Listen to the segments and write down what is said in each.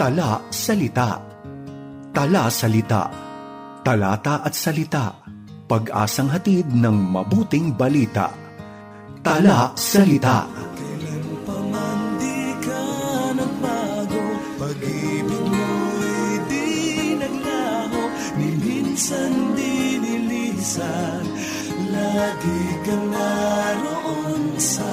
Tala Salita. Tala Salita. Talata at Salita. Pag-asang hatid ng mabuting balita. Tala Salita. Kailan pa man di ka nagbago di naglaho Ni minsan di nilisan. Lagi kang naroon sa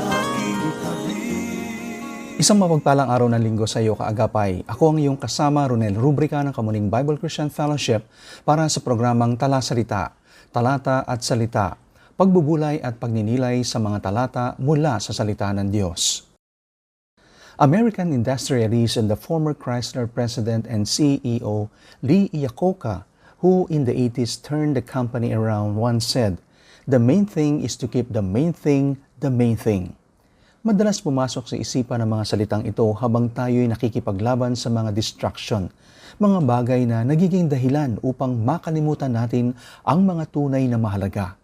Isang mapagpalang araw ng linggo sa iyo kaagapay. Ako ang iyong kasama, Ronel Rubrica ng Kamuning Bible Christian Fellowship para sa programang Tala Salita, Talata at Salita, pagbubulay at pagninilay sa mga talata mula sa salita ng Diyos. American industrialist and the former Chrysler president and CEO Lee Iacocca, who in the 80s turned the company around, once said, The main thing is to keep the main thing the main thing. Madalas pumasok sa isipan ng mga salitang ito habang tayo'y nakikipaglaban sa mga distraction, mga bagay na nagiging dahilan upang makalimutan natin ang mga tunay na mahalaga.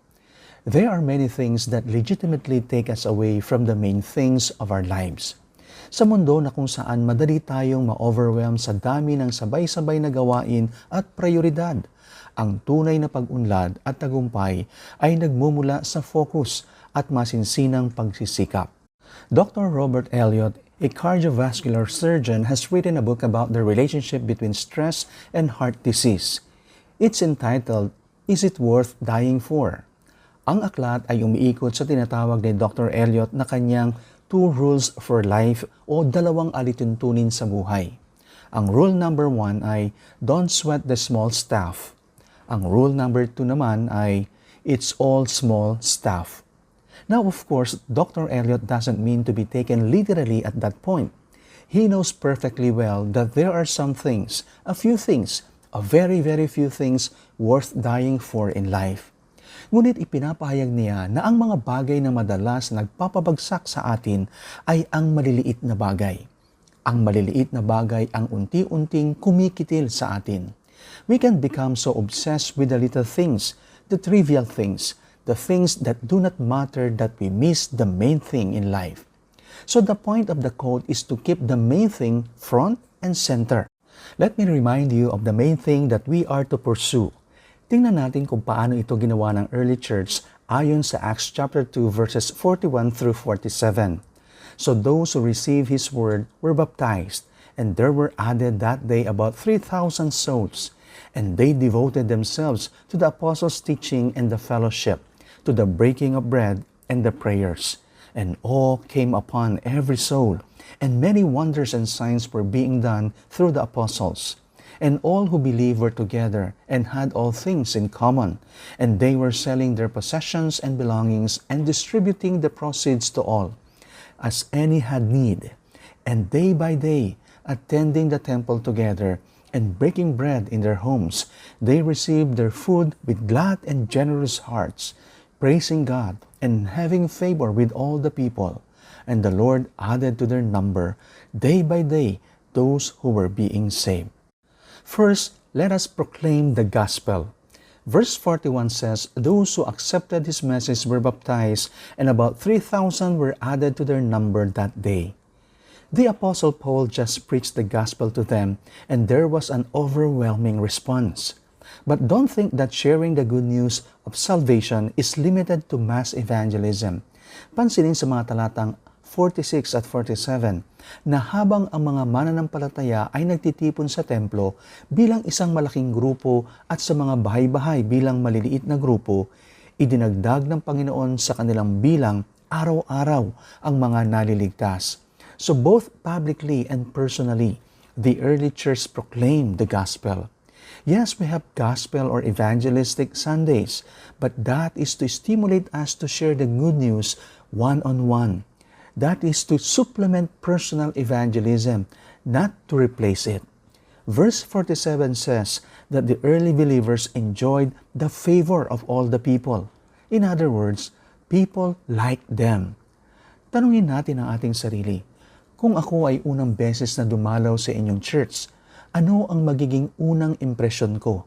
There are many things that legitimately take us away from the main things of our lives. Sa mundo na kung saan madali tayong ma-overwhelm sa dami ng sabay-sabay na gawain at prioridad, ang tunay na pag-unlad at tagumpay ay nagmumula sa focus at masinsinang pagsisikap. Dr. Robert Elliott, a cardiovascular surgeon, has written a book about the relationship between stress and heart disease. It's entitled, Is It Worth Dying For? Ang aklat ay umiikot sa tinatawag ni Dr. Elliott na kanyang Two Rules for Life o dalawang alituntunin sa buhay. Ang rule number one ay don't sweat the small stuff. Ang rule number two naman ay it's all small stuff. Now, of course, Dr. Elliot doesn't mean to be taken literally at that point. He knows perfectly well that there are some things, a few things, a very, very few things worth dying for in life. Ngunit ipinapahayag niya na ang mga bagay na madalas nagpapabagsak sa atin ay ang maliliit na bagay. Ang maliliit na bagay ang unti-unting kumikitil sa atin. We can become so obsessed with the little things, the trivial things, the things that do not matter that we miss the main thing in life. So the point of the quote is to keep the main thing front and center. Let me remind you of the main thing that we are to pursue. Tingnan natin kung paano ito ginawa ng early church ayon sa Acts chapter 2 verses 41 through 47. So those who received his word were baptized, and there were added that day about 3,000 souls, and they devoted themselves to the apostles' teaching and the fellowship to the breaking of bread and the prayers. And awe came upon every soul, and many wonders and signs were being done through the apostles. And all who believed were together and had all things in common, and they were selling their possessions and belongings and distributing the proceeds to all, as any had need. And day by day, attending the temple together and breaking bread in their homes, they received their food with glad and generous hearts praising God and having favor with all the people. And the Lord added to their number day by day those who were being saved. First, let us proclaim the gospel. Verse 41 says, Those who accepted his message were baptized, and about 3,000 were added to their number that day. The Apostle Paul just preached the gospel to them, and there was an overwhelming response. But don't think that sharing the good news of salvation is limited to mass evangelism. Pansinin sa mga talatang 46 at 47 na habang ang mga mananampalataya ay nagtitipon sa templo bilang isang malaking grupo at sa mga bahay-bahay bilang maliliit na grupo, idinagdag ng Panginoon sa kanilang bilang araw-araw ang mga naliligtas. So both publicly and personally, the early church proclaimed the gospel. Yes, we have gospel or evangelistic Sundays, but that is to stimulate us to share the good news one on one. That is to supplement personal evangelism, not to replace it. Verse 47 says that the early believers enjoyed the favor of all the people. In other words, people liked them. Tanungin natin ang ating sarili, kung ako ay unang beses na dumalaw sa inyong church, ano ang magiging unang impresyon ko?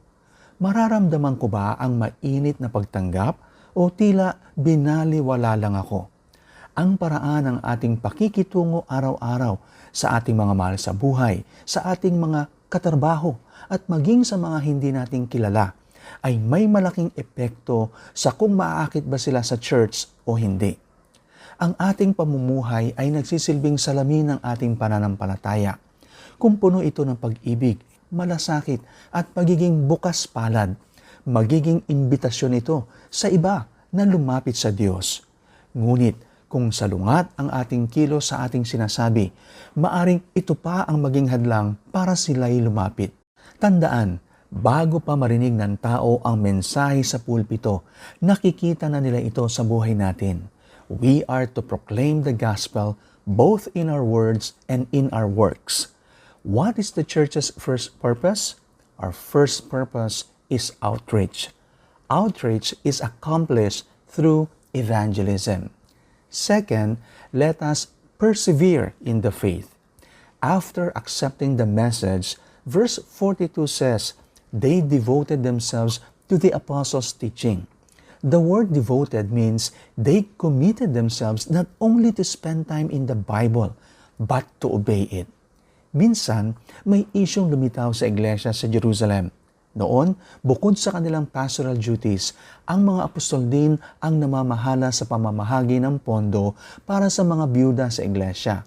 Mararamdaman ko ba ang mainit na pagtanggap o tila binaliwala lang ako? ang paraan ng ating pakikitungo araw-araw sa ating mga mahal sa buhay, sa ating mga katrabaho, at maging sa mga hindi nating kilala ay may malaking epekto sa kung maaakit ba sila sa church o hindi. Ang ating pamumuhay ay nagsisilbing salamin ng ating pananampalataya. Kung puno ito ng pag-ibig, malasakit at pagiging bukas palad, magiging imbitasyon ito sa iba na lumapit sa Diyos. Ngunit kung salungat ang ating kilo sa ating sinasabi, maaring ito pa ang maging hadlang para sila'y lumapit. Tandaan, bago pa marinig ng tao ang mensahe sa pulpito, nakikita na nila ito sa buhay natin. We are to proclaim the gospel both in our words and in our works. What is the church's first purpose? Our first purpose is outreach. Outreach is accomplished through evangelism. Second, let us persevere in the faith. After accepting the message, verse 42 says, They devoted themselves to the apostles' teaching. The word devoted means they committed themselves not only to spend time in the Bible, but to obey it. Minsan, may isyong lumitaw sa iglesia sa Jerusalem. Noon, bukod sa kanilang pastoral duties, ang mga apostol din ang namamahala sa pamamahagi ng pondo para sa mga byuda sa iglesia.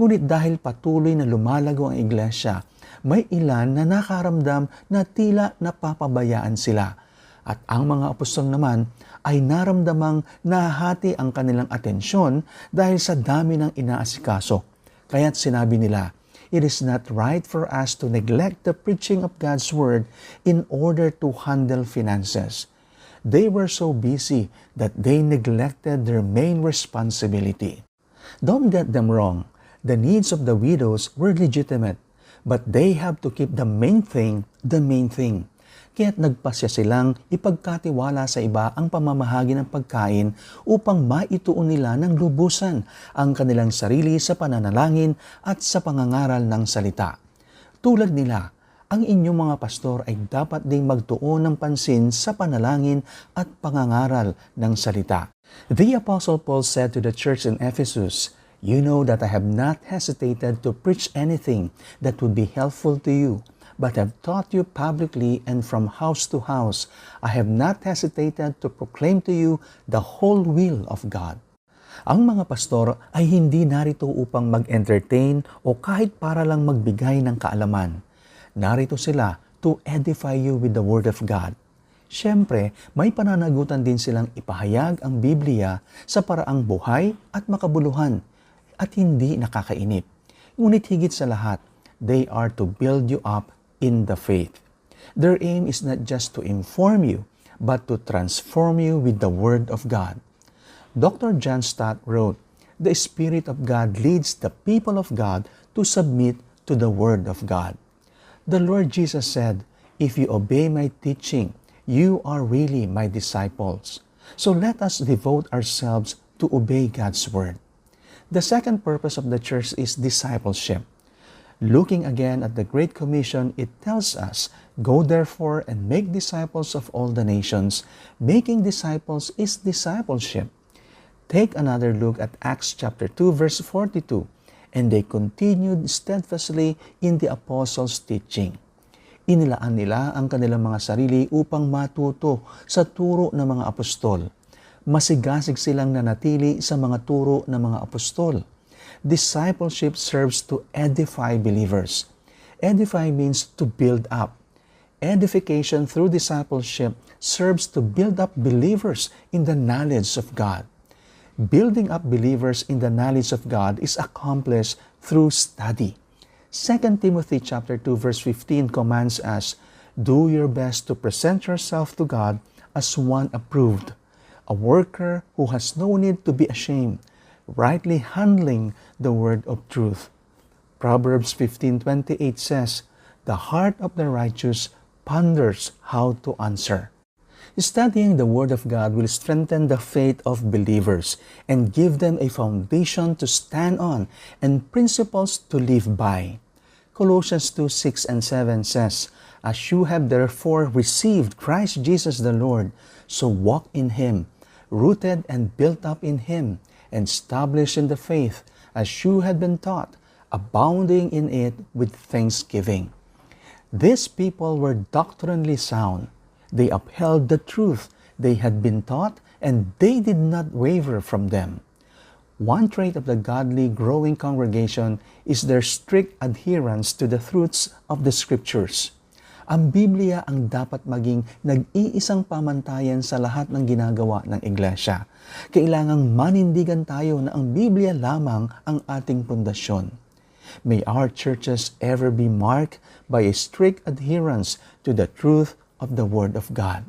Ngunit dahil patuloy na lumalago ang iglesia, may ilan na nakaramdam na tila napapabayaan sila. At ang mga apostol naman ay naramdamang nahati ang kanilang atensyon dahil sa dami ng inaasikaso. Kaya't sinabi nila, it is not right for us to neglect the preaching of God's Word in order to handle finances. They were so busy that they neglected their main responsibility. Don't get them wrong. The needs of the widows were legitimate, but they have to keep the main thing the main thing. Kaya't nagpasya silang ipagkatiwala sa iba ang pamamahagi ng pagkain upang maituon nila ng lubusan ang kanilang sarili sa pananalangin at sa pangangaral ng salita. Tulad nila, ang inyong mga pastor ay dapat ding magtuon ng pansin sa panalangin at pangangaral ng salita. The Apostle Paul said to the church in Ephesus, You know that I have not hesitated to preach anything that would be helpful to you but have taught you publicly and from house to house. I have not hesitated to proclaim to you the whole will of God. Ang mga pastor ay hindi narito upang mag-entertain o kahit para lang magbigay ng kaalaman. Narito sila to edify you with the Word of God. Siyempre, may pananagutan din silang ipahayag ang Biblia sa paraang buhay at makabuluhan at hindi nakakainip. Ngunit higit sa lahat, they are to build you up in the faith. Their aim is not just to inform you, but to transform you with the Word of God. Dr. John Stott wrote, The Spirit of God leads the people of God to submit to the Word of God. The Lord Jesus said, If you obey my teaching, you are really my disciples. So let us devote ourselves to obey God's Word. The second purpose of the church is discipleship. Looking again at the Great Commission, it tells us, Go therefore and make disciples of all the nations. Making disciples is discipleship. Take another look at Acts chapter 2 verse 42. And they continued steadfastly in the apostles' teaching. Inilaan nila ang kanilang mga sarili upang matuto sa turo ng mga apostol. Masigasig silang nanatili sa mga turo ng mga apostol discipleship serves to edify believers. Edify means to build up. Edification through discipleship serves to build up believers in the knowledge of God. Building up believers in the knowledge of God is accomplished through study. 2 Timothy chapter 2 verse 15 commands us, "Do your best to present yourself to God as one approved, a worker who has no need to be ashamed, rightly handling the word of truth. Proverbs 15:28 says, "The heart of the righteous ponders how to answer." Studying the Word of God will strengthen the faith of believers and give them a foundation to stand on and principles to live by. Colossians 2 6 and 7 says, As you have therefore received Christ Jesus the Lord, so walk in Him, rooted and built up in Him and established in the faith as you had been taught, abounding in it with thanksgiving. These people were doctrinally sound. They upheld the truth they had been taught, and they did not waver from them. One trait of the godly growing congregation is their strict adherence to the truths of the Scriptures. Ang Biblia ang dapat maging nag-iisang pamantayan sa lahat ng ginagawa ng Iglesia. Kailangang manindigan tayo na ang Biblia lamang ang ating pundasyon. May our churches ever be marked by a strict adherence to the truth of the Word of God.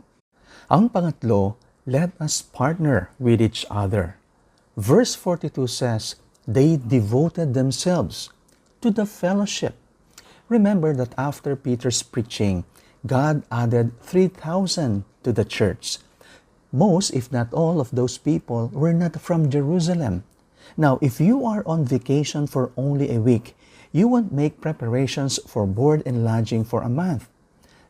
Ang pangatlo, let us partner with each other. Verse 42 says, They devoted themselves to the fellowship. Remember that after Peter's preaching, God added 3,000 to the church. Most, if not all, of those people were not from Jerusalem. Now, if you are on vacation for only a week, you won't make preparations for board and lodging for a month.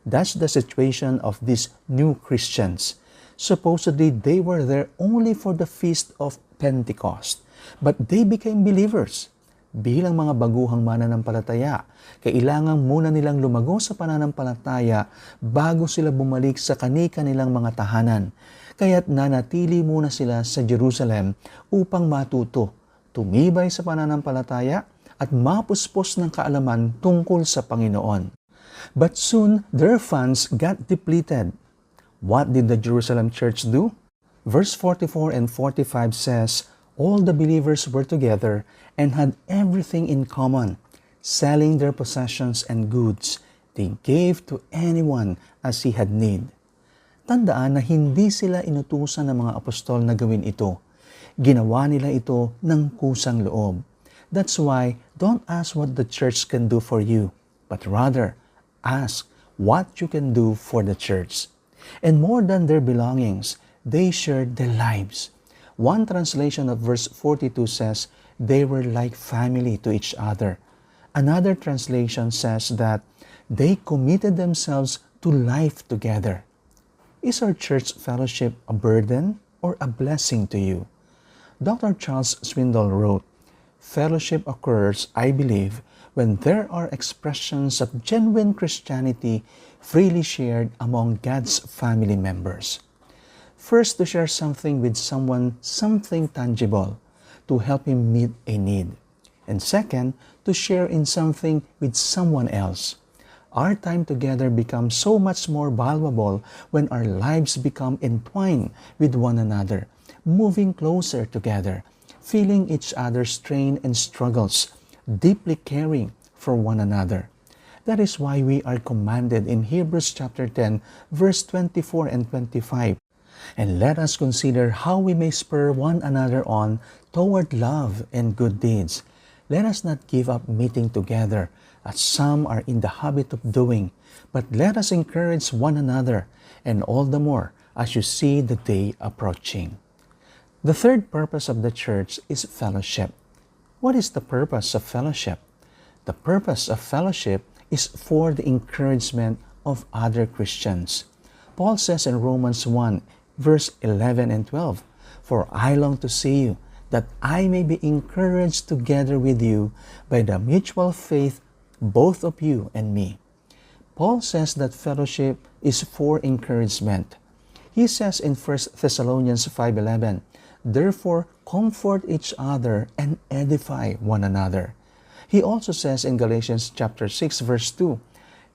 That's the situation of these new Christians. Supposedly, they were there only for the feast of Pentecost, but they became believers. Bilang mga baguhang mananampalataya, kailangan muna nilang lumago sa pananampalataya bago sila bumalik sa kani-kanilang mga tahanan. Kaya't nanatili muna sila sa Jerusalem upang matuto, tumibay sa pananampalataya at mapuspos ng kaalaman tungkol sa Panginoon. But soon, their funds got depleted. What did the Jerusalem church do? Verse 44 and 45 says, All the believers were together and had everything in common. Selling their possessions and goods, they gave to anyone as he had need. Tandaan na hindi sila inutusan ng mga apostol na gawin ito. Ginawa nila ito ng kusang loob. That's why don't ask what the church can do for you, but rather ask what you can do for the church. And more than their belongings, they shared their lives. One translation of verse 42 says, they were like family to each other. Another translation says that they committed themselves to life together. Is our church fellowship a burden or a blessing to you? Dr. Charles Swindoll wrote, Fellowship occurs, I believe, when there are expressions of genuine Christianity freely shared among God's family members. First, to share something with someone, something tangible, to help him meet a need. And second, to share in something with someone else. Our time together becomes so much more valuable when our lives become entwined with one another, moving closer together, feeling each other's strain and struggles, deeply caring for one another. That is why we are commanded in Hebrews chapter 10, verse 24 and 25. And let us consider how we may spur one another on toward love and good deeds. Let us not give up meeting together, as some are in the habit of doing, but let us encourage one another, and all the more as you see the day approaching. The third purpose of the church is fellowship. What is the purpose of fellowship? The purpose of fellowship is for the encouragement of other Christians. Paul says in Romans 1, verse 11 and 12, For I long to see you, that I may be encouraged together with you by the mutual faith both of you and me. Paul says that fellowship is for encouragement. He says in 1 Thessalonians 5:11, Therefore comfort each other and edify one another. He also says in Galatians chapter 6 verse 2,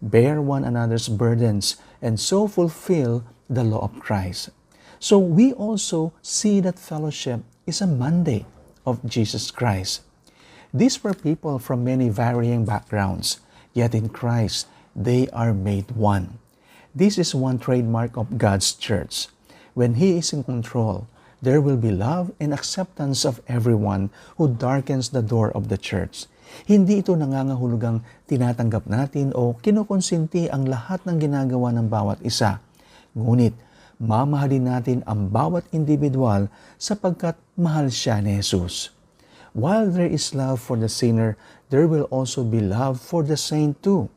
Bear one another's burdens and so fulfill the law of Christ. So we also see that fellowship is a mandate of Jesus Christ. These were people from many varying backgrounds, yet in Christ they are made one. This is one trademark of God's church. When He is in control, there will be love and acceptance of everyone who darkens the door of the church. Hindi ito nangangahulugang tinatanggap natin o kinukonsinti ang lahat ng ginagawa ng bawat isa. Ngunit, mamahalin natin ang bawat individual sapagkat mahal siya ni Jesus. While there is love for the sinner, there will also be love for the saint too.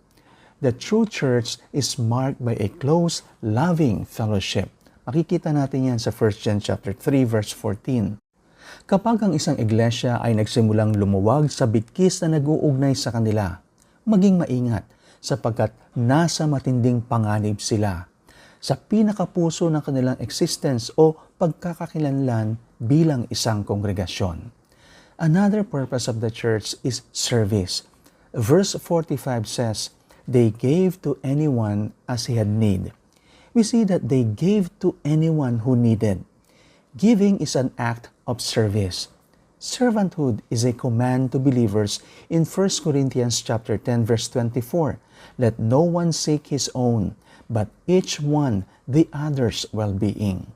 The true church is marked by a close, loving fellowship. Makikita natin yan sa 1 John chapter 3 verse 14. Kapag ang isang iglesia ay nagsimulang lumuwag sa bigkis na nag-uugnay sa kanila, maging maingat sapagkat nasa matinding panganib sila sa pinakapuso ng kanilang existence o pagkakakilanlan bilang isang kongregasyon. Another purpose of the church is service. Verse 45 says, They gave to anyone as he had need. We see that they gave to anyone who needed. Giving is an act of service. Servanthood is a command to believers in 1 Corinthians chapter 10 verse 24. Let no one seek his own, but each one the other's well-being.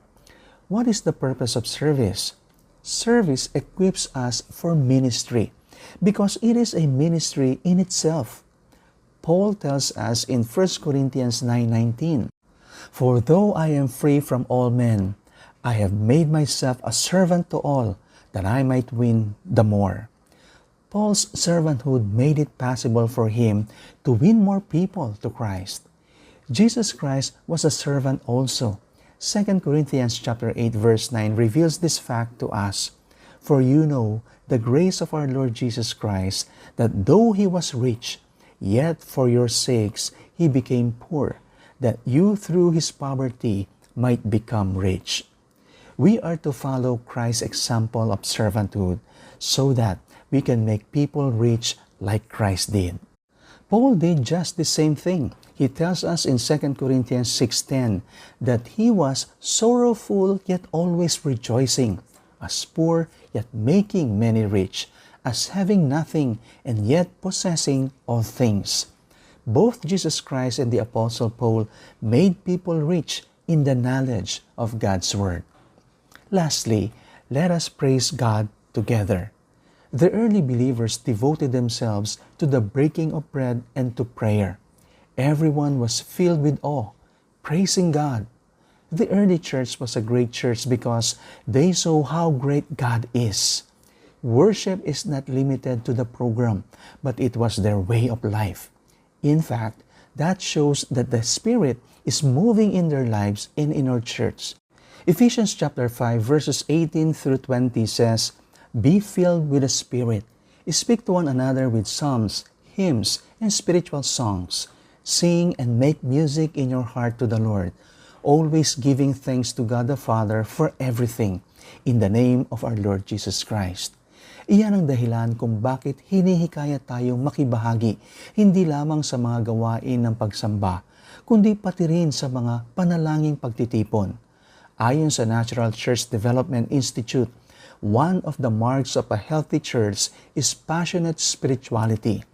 What is the purpose of service? Service equips us for ministry because it is a ministry in itself. Paul tells us in 1 Corinthians 9:19, For though I am free from all men, I have made myself a servant to all, that I might win the more. Paul's servanthood made it possible for him to win more people to Christ. Jesus Christ was a servant also. 2 Corinthians chapter 8 verse 9 reveals this fact to us. For you know the grace of our Lord Jesus Christ, that though he was rich, yet for your sakes he became poor, that you through his poverty might become rich. We are to follow Christ's example of servanthood so that we can make people rich like Christ did. Paul did just the same thing. He tells us in 2 Corinthians 6:10 that he was sorrowful yet always rejoicing, as poor yet making many rich, as having nothing and yet possessing all things. Both Jesus Christ and the Apostle Paul made people rich in the knowledge of God's Word. Lastly, let us praise God together. The early believers devoted themselves to the breaking of bread and to prayer. Everyone was filled with awe, praising God. The early church was a great church because they saw how great God is. Worship is not limited to the program, but it was their way of life. In fact, that shows that the Spirit is moving in their lives and in our church. Ephesians chapter 5 verses 18 through 20 says, Be filled with the Spirit. Speak to one another with psalms, hymns, and spiritual songs. Sing and make music in your heart to the Lord, always giving thanks to God the Father for everything, in the name of our Lord Jesus Christ. Iyan ang dahilan kung bakit hinihikayat tayong makibahagi hindi lamang sa mga gawain ng pagsamba, kundi pati rin sa mga panalangin pagtitipon. Ayon sa Natural Church Development Institute, one of the marks of a healthy church is passionate spirituality.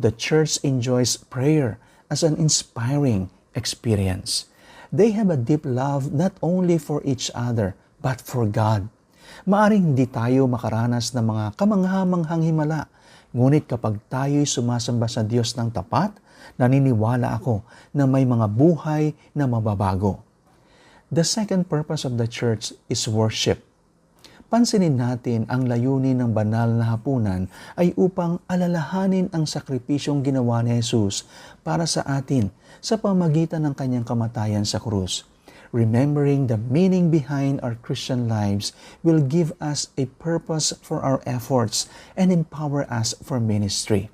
The church enjoys prayer as an inspiring experience. They have a deep love not only for each other, but for God. Maaring hindi tayo makaranas ng mga kamangha-manghang himala, ngunit kapag tayo'y sumasamba sa Diyos ng tapat, naniniwala ako na may mga buhay na mababago. The second purpose of the church is worship. Pansinin natin ang layunin ng banal na hapunan ay upang alalahanin ang sakripisyong ginawa ni Jesus para sa atin sa pamagitan ng kanyang kamatayan sa krus. Remembering the meaning behind our Christian lives will give us a purpose for our efforts and empower us for ministry.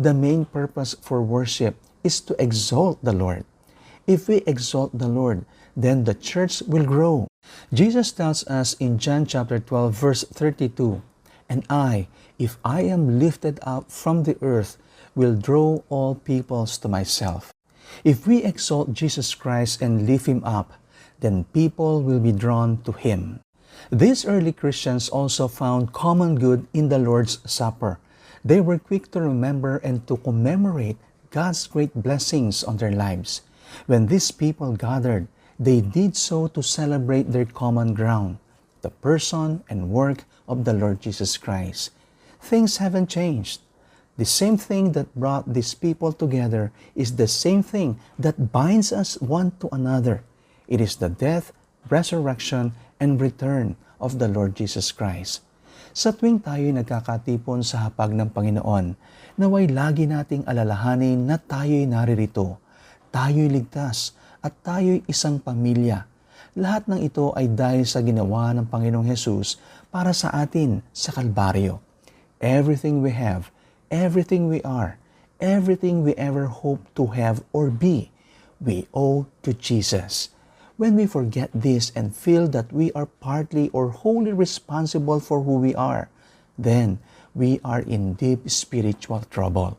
The main purpose for worship is to exalt the Lord. If we exalt the Lord, then the church will grow. Jesus tells us in John chapter 12 verse 32, And I, if I am lifted up from the earth, will draw all peoples to myself. If we exalt Jesus Christ and lift him up, then people will be drawn to him. These early Christians also found common good in the Lord's Supper. They were quick to remember and to commemorate God's great blessings on their lives. When these people gathered, they did so to celebrate their common ground, the person and work of the Lord Jesus Christ. Things haven't changed. The same thing that brought these people together is the same thing that binds us one to another. It is the death, resurrection, and return of the Lord Jesus Christ. Sa tuwing tayo'y nagkakatipon sa hapag ng Panginoon, naway lagi nating alalahanin na tayo'y naririto, tayo'y ligtas, at tayo'y isang pamilya. Lahat ng ito ay dahil sa ginawa ng Panginoong Hesus para sa atin sa Kalbaryo. Everything we have, everything we are, everything we ever hope to have or be, we owe to Jesus. When we forget this and feel that we are partly or wholly responsible for who we are, then we are in deep spiritual trouble.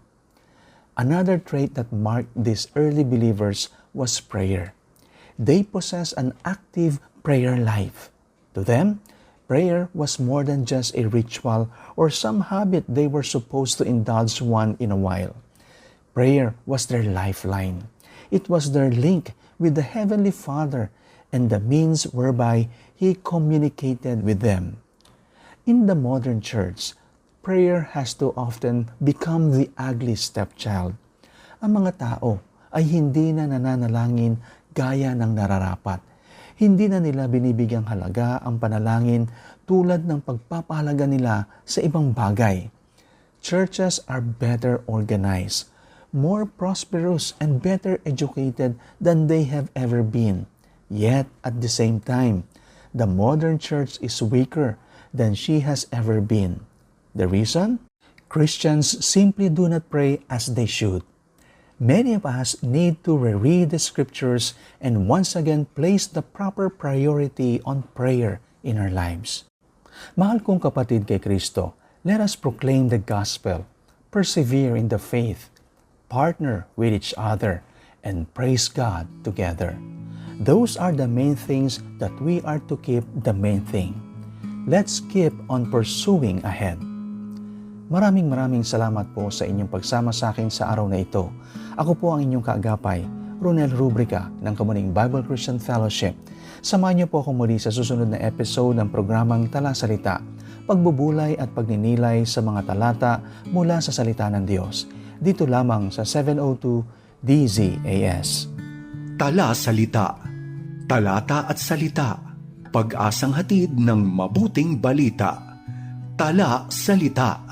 Another trait that marked these early believers was prayer. They possessed an active prayer life. To them, prayer was more than just a ritual or some habit they were supposed to indulge one in a while. Prayer was their lifeline. It was their link with the Heavenly Father and the means whereby He communicated with them. In the modern church, prayer has too often become the ugly stepchild. Ang mga tao ay hindi na nananalangin gaya ng nararapat. Hindi na nila binibigyang halaga ang panalangin tulad ng pagpapahalaga nila sa ibang bagay. Churches are better organized, more prosperous, and better educated than they have ever been. Yet, at the same time, the modern church is weaker than she has ever been. The reason? Christians simply do not pray as they should. Many of us need to reread the scriptures and once again place the proper priority on prayer in our lives. Mahal kong kapatid kay Kristo, let us proclaim the gospel, persevere in the faith, partner with each other, and praise God together. Those are the main things that we are to keep the main thing. Let's keep on pursuing ahead. Maraming maraming salamat po sa inyong pagsama sa akin sa araw na ito. Ako po ang inyong kaagapay, Ronel Rubrica ng Kamuning Bible Christian Fellowship. Samahan niyo po ako muli sa susunod na episode ng programang Tala Salita, pagbubulay at pagninilay sa mga talata mula sa salita ng Diyos. Dito lamang sa 702 DZAS. Tala Salita. Talata at salita. Pag-asang hatid ng mabuting balita. Tala Salita.